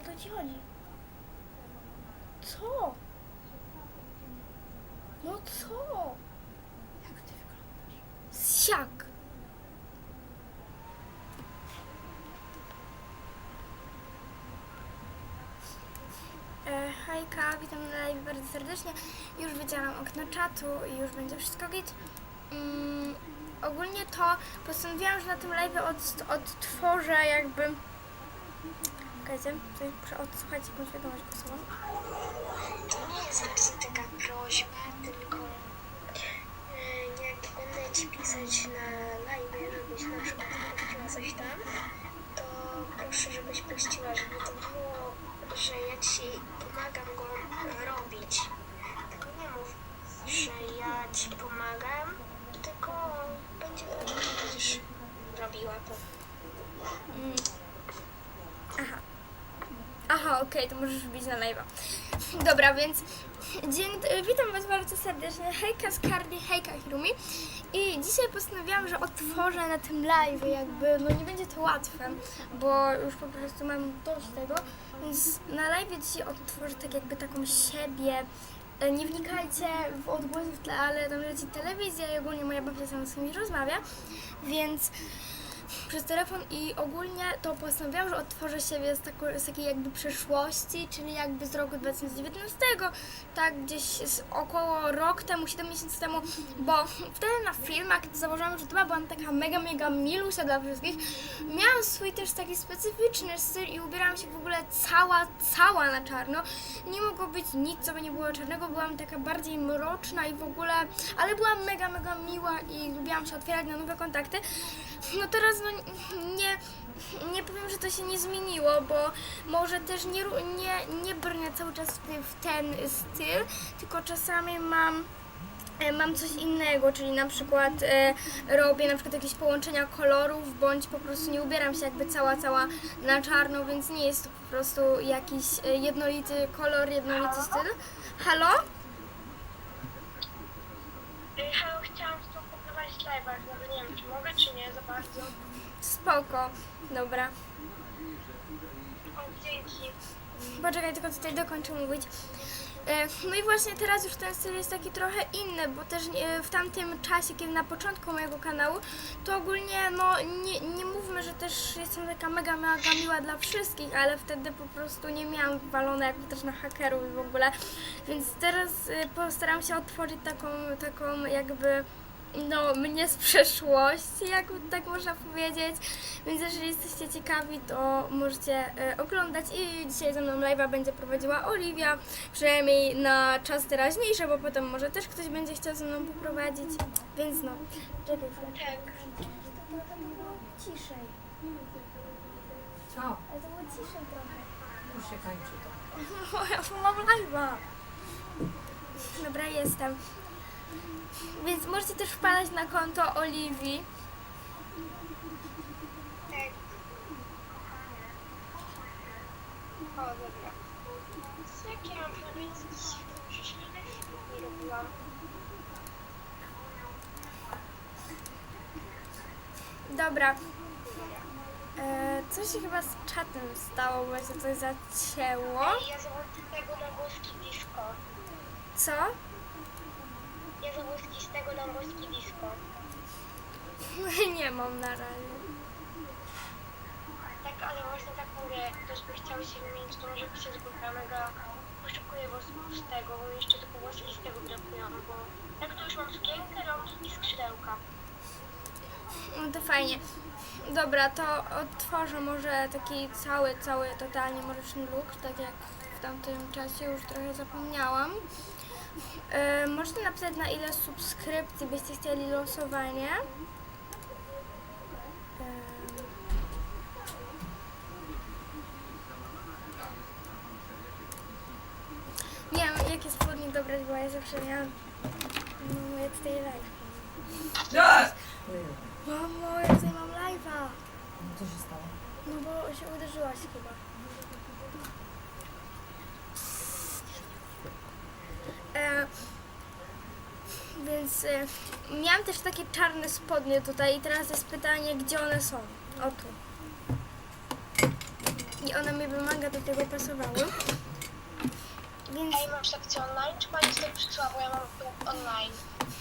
co to ci chodzi? Co? No co? Jak ty wyglądasz? Siak. E, hejka, witam na live bardzo serdecznie. Już wydzielam okno czatu i już będzie wszystko git. Mm, ogólnie to postanowiłam, że na tym live od, odtworzę jakby... Czekajcie, tutaj muszę odsłuchać jakąś wiadomość głosową. To nie jest właśnie taka prośba, tylko e, jak będę ci pisać na live, żebyś na przykład puściła coś tam, to proszę, żebyś puściła, żeby to było, że ja ci pomagam go robić. Tylko nie mów, że ja ci pomagam, tylko będzie będziesz robiła to. Mm. Aha. Aha, okej, to możesz wbić na live'a. Dobra, więc dzień, witam Was bardzo serdecznie. Hejka Skardi, hejka Hirumi. I dzisiaj postanowiłam, że otworzę na tym live, jakby, no nie będzie to łatwe, bo już po prostu mam dość tego, więc na live dzisiaj otworzę tak jakby taką siebie. E, Nie wnikajcie w odgłosy w tle, ale tam leci telewizja i ogólnie moja babcia sama z nimi rozmawia, więc przez telefon i ogólnie to postanowiłam, że otworzę siebie z, tako, z takiej jakby przeszłości, czyli jakby z roku 2019, tak gdzieś około rok temu, 7 miesięcy temu, bo wtedy na filmach, kiedy założyłam YouTube'a, byłam taka mega, mega milusia dla wszystkich. Miałam swój też taki specyficzny styl i ubierałam się w ogóle cała, cała na czarno. Nie mogło być nic, co by nie było czarnego, byłam taka bardziej mroczna i w ogóle, ale byłam mega, mega miła i lubiłam się otwierać na nowe kontakty. No teraz no nie, nie powiem, że to się nie zmieniło, bo może też nie, nie, nie brnę cały czas w, ten styl, tylko czasami mam e, mam coś innego, czyli na przykład e, robię na przykład jakieś połączenia kolorów, bądź po prostu nie ubieram się jakby cała, cała na czarno, więc nie jest to po prostu jakiś e, jednolity kolor, jednolity styl. Halo? Y, Halo, chciałam z tobą ale nie wiem, czy mogę, czy nie za bardzo. Spoko. Dobra. O, dzięki. Poczekaj, tylko tutaj dokończę mówić. E, No i właśnie teraz już ten styl jest taki trochę inny, bo też e, w tamtym czasie, kiedy na początku mojego kanału, to ogólnie, no nie, nie mówmy, że też jestem taka mega, mega miła dla wszystkich, ale wtedy po prostu nie miałam walone jakby też na hakerów i w ogóle, więc teraz e, postaram się otworzyć taką, taką jakby no, mnie z przeszłości, jak tak można powiedzieć. Więc jeżeli jesteście ciekawi, to możecie e, oglądać i dzisiaj ze mną live'a będzie prowadziła Oliwia, przynajmniej na czas teraźniejszy, bo potem może też ktoś będzie chciał ze mną poprowadzić, więc no. Czekaj chwilę. Tak. To było ciszej, Co? ale to było ciszej trochę. Już się kończy to. O, ja mam live'a. Dobra, jestem. Więc możecie też wpadać na konto Oliwii. Tak. O, dobra. Jak ja mam powiedzieć? Przecież nie robiłam. Dobra. E, coś się chyba z czatem stało, bo się coś zacięło. Ej, ja założę tego na głoski disco. Co? Ja założę z tego na głoski disco. Nie mam na razie. Tak, ale właśnie tak mówię, ktoś by chciał się wymienić, to może bo ja mega poszukuję włosków z tego, bo jeszcze tylko włoski z tego brakują, bo tak to już mam sukienkę, rąki i skrzydełka. No to fajnie. Dobra, to odtworzę może taki cały, cały, totalnie mroczny look, tak jak w tamtym czasie już trochę zapomniałam. E, możecie napisać na ile subskrypcji byście chcieli losowanie. E, nie wiem, jakie spodnie dobrać, bo ja zawsze miałam no, moje tutaj live. Mamo, ja tutaj mam live'a. No co się stało? No bo się uderzyłaś chyba. E, więc e, miałam też takie czarne spodnie tutaj i teraz jest pytanie, gdzie one są. O tu. i one mi by mega do tego pasowały. Więc Ej, mam sekcję online, czy pani sobie przysłała, bo ja mam online.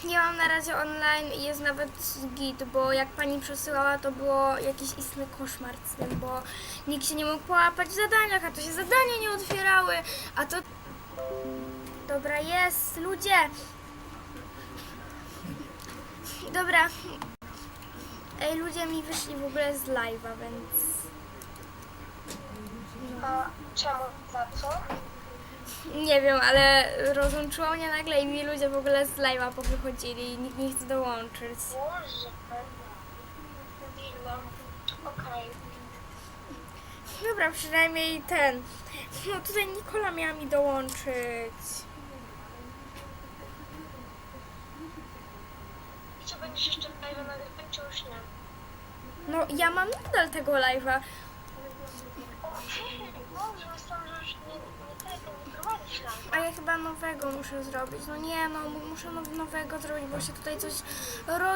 ja mam na razie online i jest nawet git, bo jak pani przesyłała, to było jakiś istny koszmar z tym, bo nikt się nie mógł połapać w zadaniach, a to się zadania nie otwierały, a to... Dobra, jest, ludzie! Dobra. Ej, ludzie mi wyszli w ogóle z live'a, więc... A czemu? Za co? Nie wiem, ale rozłączyło mnie nagle i mi ludzie w ogóle z live'a powychodzili i nikt nie chce dołączyć. Boże. Dziwne. Okej. Dobra, przynajmniej ten. No tutaj Nikola miała mi dołączyć. Co, będziesz jeszcze live nagrywać, czy już nie? No ja mam nadal tego live'a. Dobrze, myślałam, że już nie, nie tego, nie prowadzisz. A ja chyba nowego muszę zrobić. No nie, no muszę now- nowego zrobić, bo się tutaj coś roz...